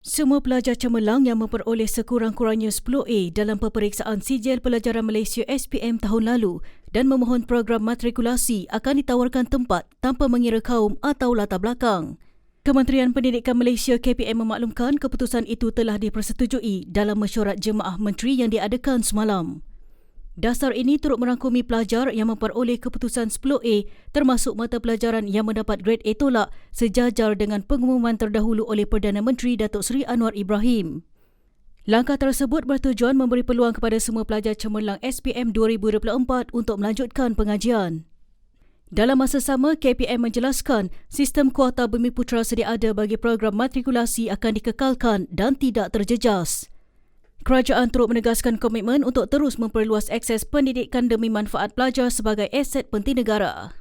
Semua pelajar cemerlang yang memperoleh sekurang-kurangnya 10A dalam peperiksaan sijil pelajaran Malaysia SPM tahun lalu dan memohon program matrikulasi akan ditawarkan tempat tanpa mengira kaum atau latar belakang. Kementerian Pendidikan Malaysia KPM memaklumkan keputusan itu telah dipersetujui dalam mesyuarat jemaah menteri yang diadakan semalam. Dasar ini turut merangkumi pelajar yang memperoleh keputusan 10A termasuk mata pelajaran yang mendapat grade A tolak sejajar dengan pengumuman terdahulu oleh Perdana Menteri Datuk Seri Anwar Ibrahim. Langkah tersebut bertujuan memberi peluang kepada semua pelajar cemerlang SPM 2024 untuk melanjutkan pengajian. Dalam masa sama, KPM menjelaskan sistem kuota Bumi Putra sedia ada bagi program matrikulasi akan dikekalkan dan tidak terjejas. Kerajaan turut menegaskan komitmen untuk terus memperluas akses pendidikan demi manfaat pelajar sebagai aset penting negara.